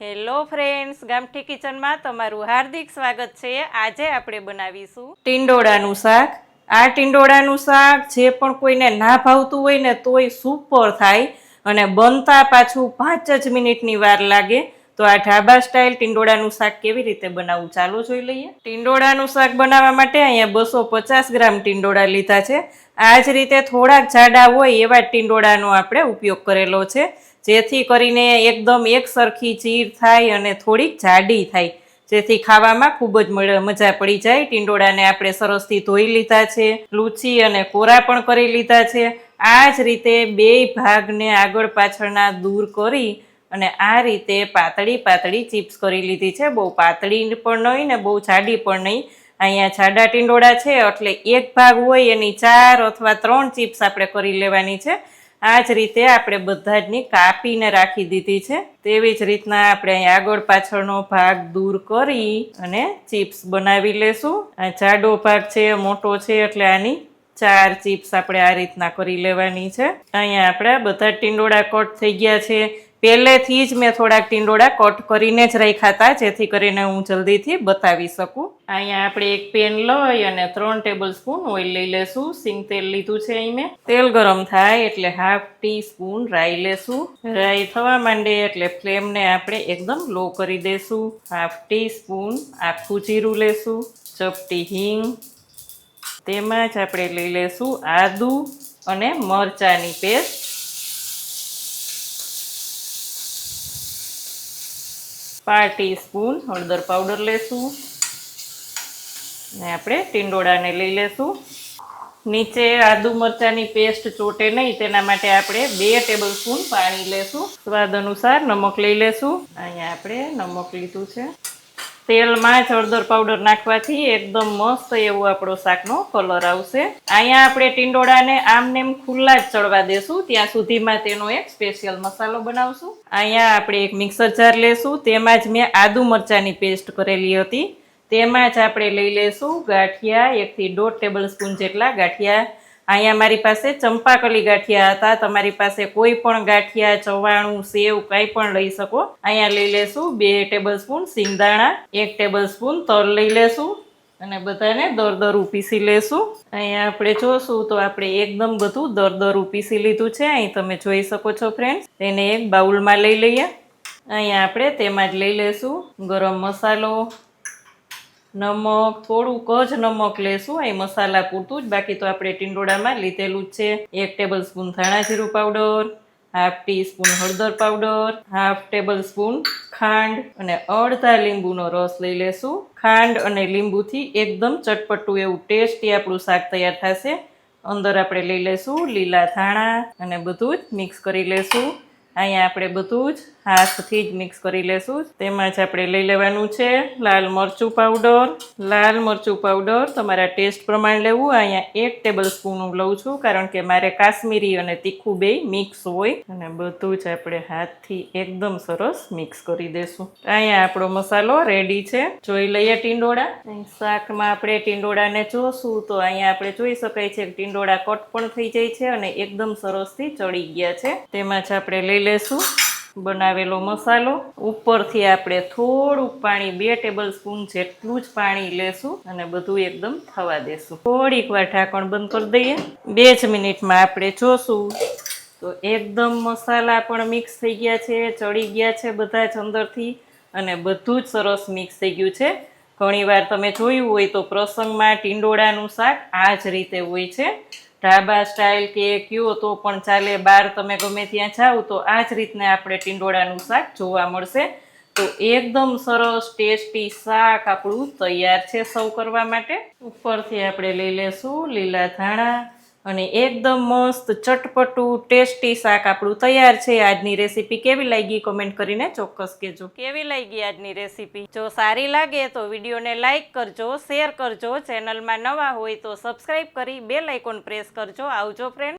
Hello friends ગામઠી કિચનમાં તમારું હાર્દિક સ્વાગત છે. આજે આપણે બનાવીશું ટીંડોળાનું શાક. આ ટીંડોળાનું શાક જે પણ કોઈને ના ભાવતું હોય ને તોય સુપર થાય અને બનતા પાછું પાંચ જ મિનિટની વાર લાગે. તો આ ઢાબા સ્ટાઇલ ટીંડોળાનું શાક કેવી રીતે બનાવવું ચાલો જોઈ લઈએ. ટીંડોળાનું શાક બનાવવા માટે અહીંયા બસો પચાસ ગ્રામ ટીંડોળા લીધા છે. આ જ રીતે થોડાક જાડા હોય એવા ટીંડોળાનો આપણે ઉપયોગ કરેલો છે. જેથી કરીને એકદમ એક સરખી ચીર થાય અને થોડીક જાડી થાય. જેથી ખાવામાં ખૂબ જ મજા પડી જાય. ટીંડોળાને આપણે સરસથી ધોઈ લીધા છે, લૂછી અને કોરા પણ કરી લીધા છે. આ જ રીતે બે ભાગને આગળ પાછળના દૂર કરી અને આ રીતે પાતળી પાતળી ચિપ્સ કરી લીધી છે. બહુ પાતળી પણ નહીં ને બહુ જાડી પણ નહીં. અહીંયા જાડા ટીંડોળા છે, એટલે એક ભાગ હોય એની ચાર અથવા ત્રણ ચિપ્સ આપણે કરી લેવાની છે. આ જ રીતે આપણે બધા જની કાપીને રાખી દીધી છે. તેવી જ રીતના આપણે અહીં આગળ પાછળનો ભાગ દૂર કરી અને ચિપ્સ બનાવી લેશું. આ જાડો ભાગ છે, મોટો છે, એટલે આની ચાર ચિપ્સ આપણે આ રીતના કરી લેવાની છે. અહીંયા આપણે બધા ટીંડોળા કટ થઈ ગયા છે. પહેલેથી જ મેં થોડાક ટીંડોળા કટ કરીને જ રાખ્યા હતા, જેથી કરીને હું જલ્દીથી બતાવી શકું. અહીંયા આપણે એક પેન લઈ અને ત્રણ ટેબલ સ્પૂન ઓઇલ લઈ લેશું. સિંગ તેલ લીધું છે અહીં મેં. તેલ ગરમ થાય એટલે હાફ ટી સ્પૂન રાઈ લેશું. રાઈ થવા માંડે એટલે ફ્લેમને આપણે એકદમ લો કરી દેશું. હાફ ટી સ્પૂન આખું જીરું લેશું. ચપટી હિંગ. તેમાં જ આપણે લઈ લેશું આદુ અને મરચાની પેસ્ટ. પાંચ ટીસ્પૂન હળદર પાવડર લેશું. ને આપણે ટીંડોળાને લઈ લેશું. નીચે આદુ મરચાંની પેસ્ટ ચોટે નહીં, તેના માટે આપણે બે ટેબલ સ્પૂન પાણી લેશું. સ્વાદ અનુસાર નમક લઈ લેશું. અહીંયા આપણે નમક લીધું છે. તેલમાં જ હળદર પાવડર નાખવાથી એકદમ મસ્ત એવો આપણો શાકનો કલર આવશે. અહીંયા આપણે ટીંડોળાને આમ નેમ ખુલ્લા જ ચડવા દેશું. ત્યાં સુધીમાં તેનો એક સ્પેશિયલ મસાલો બનાવશું. અહીંયા આપણે એક મિક્સર જાર લેશું, તેમાં જ મેં આદુ મરચાંની પેસ્ટ કરેલી હતી. તેમાં જ આપણે લઈ લેશું ગાંઠિયા, એકથી દોઢ ટેબલ સ્પૂન જેટલા ગાંઠિયા. અહીંયા મારી પાસે ચંપાકલી ગાંઠિયા હતા, તમારી પાસે કોઈ પણ ગાંઠિયા, ચવાણું, સેવ કંઈ પણ લઈ શકો. અહીંયા લઈ લેશું બે ટેબલ સ્પૂન સિંગદાણા, એક ટેબલ સ્પૂન તલ લઈ લેશું. અને બધાને દર દર ઉપીસી લેશું. અહીંયા આપણે જોશું તો આપણે એકદમ બધું દર દર ઉપીસી લીધું છે. અહીં તમે જોઈ શકો છો ફ્રેન્ડ્સ તેને એક બાઉલમાં લઈ લઈએ. અહીંયા આપણે તેમાં જ લઈ લેશું ગરમ મસાલો, નમક, થોડુંક જ નમક લેશું. અહીં મસાલા પૂરતું જ, બાકી તો આપણે ટીંડોળામાં લીધેલું જ છે. એક ટેબલ સ્પૂન ધાણા જીરું પાવડર હાફ ટી સ્પૂન હળદર પાવડર હાફ ટેબલ સ્પૂન ખાંડ અને અડધા લીંબુનો રસ લઈ લેશું. ખાંડ અને લીંબુથી એકદમ ચટપટું એવું ટેસ્ટી આપણું શાક તૈયાર થશે. અંદર આપણે લઈ લેશું લીલા ધાણા અને બધું જ મિક્સ કરી લેશું. અહીંયા આપણે બધું જ હાથથી જ મિક્સ કરી લેશું. તેમાં જ આપણે લઈ લેવાનું છે લાલ મરચું પાવડર લાલ મરચું પાવડર તમારા ટેસ્ટ પ્રમાણે લેવું. અહીંયા એક ટેબલ સ્પૂન હું લઉં છું, કારણ કે મારે કાશ્મીરી અને તીખું બે મિક્સ હોય. અને બધું જ આપણે હાથથી એકદમ સરસ મિક્સ કરી દેશું. અહીંયા આપણો મસાલો રેડી છે. જોઈ લઈએ ટીંડોળા. શાકમાં આપણે ટીંડોળાને જોશું તો અહીંયા આપણે જોઈ શકાય છે ટીંડોળા કટ પણ થઈ જાય છે અને એકદમ સરસથી ચડી ગયા છે. તેમાં જ આપણે લઈ લેશું. બનાવેલો મસાલો. ઉપરથી આપણે થોડુંક પાણી, બે ટેબલ સ્પૂન જેટલું જ પાણી લેશું અને બધું એકદમ થવા દેશું. થોડીક વાર ઢાંકણ બંધ કરી દઈએ. બે જ મિનિટમાં આપણે જોશું. તો એકદમ મસાલા પણ મિક્સ થઈ ગયા છે, ચડી ગયા છે બધા જ અંદરથી અને બધું જ સરસ મિક્સ થઈ ગયું છે. ઘણીવાર તમે જોયું હોય તો પ્રસંગમાં ટીંડોળાનું શાક આ જ રીતે હોય છે. ઢાબા સ્ટાઇલ કે કયો તો પણ ચાલે બહાર તમે ગમે ત્યાં જાઓ તો આ જ રીતના આપણે ટીંડોળાનું શાક જોવા મળશે. તો એકદમ સરસ, ટેસ્ટી શાક આપણું તૈયાર છે સૌ કરવા માટે. ઉપરથી આપણે લઈ લેશું લીલા ધાણા અને એકદમ મસ્ત, ચટપટું, ટેસ્ટી શાક આપણું તૈયાર છે. આજની રેસીપી કેવી લાગી કોમેન્ટ કરીને ચોક્કસ કહેજો. કેવી લાગી આજની રેસીપી? જો સારી લાગે તો વિડીયોને લાઇક કરજો, શેર કરજો. ચેનલમાં નવા હોય તો સબસ્ક્રાઈબ કરી, બેલ આઇકોન પ્રેસ કરજો. આવજો ફ્રેન્ડ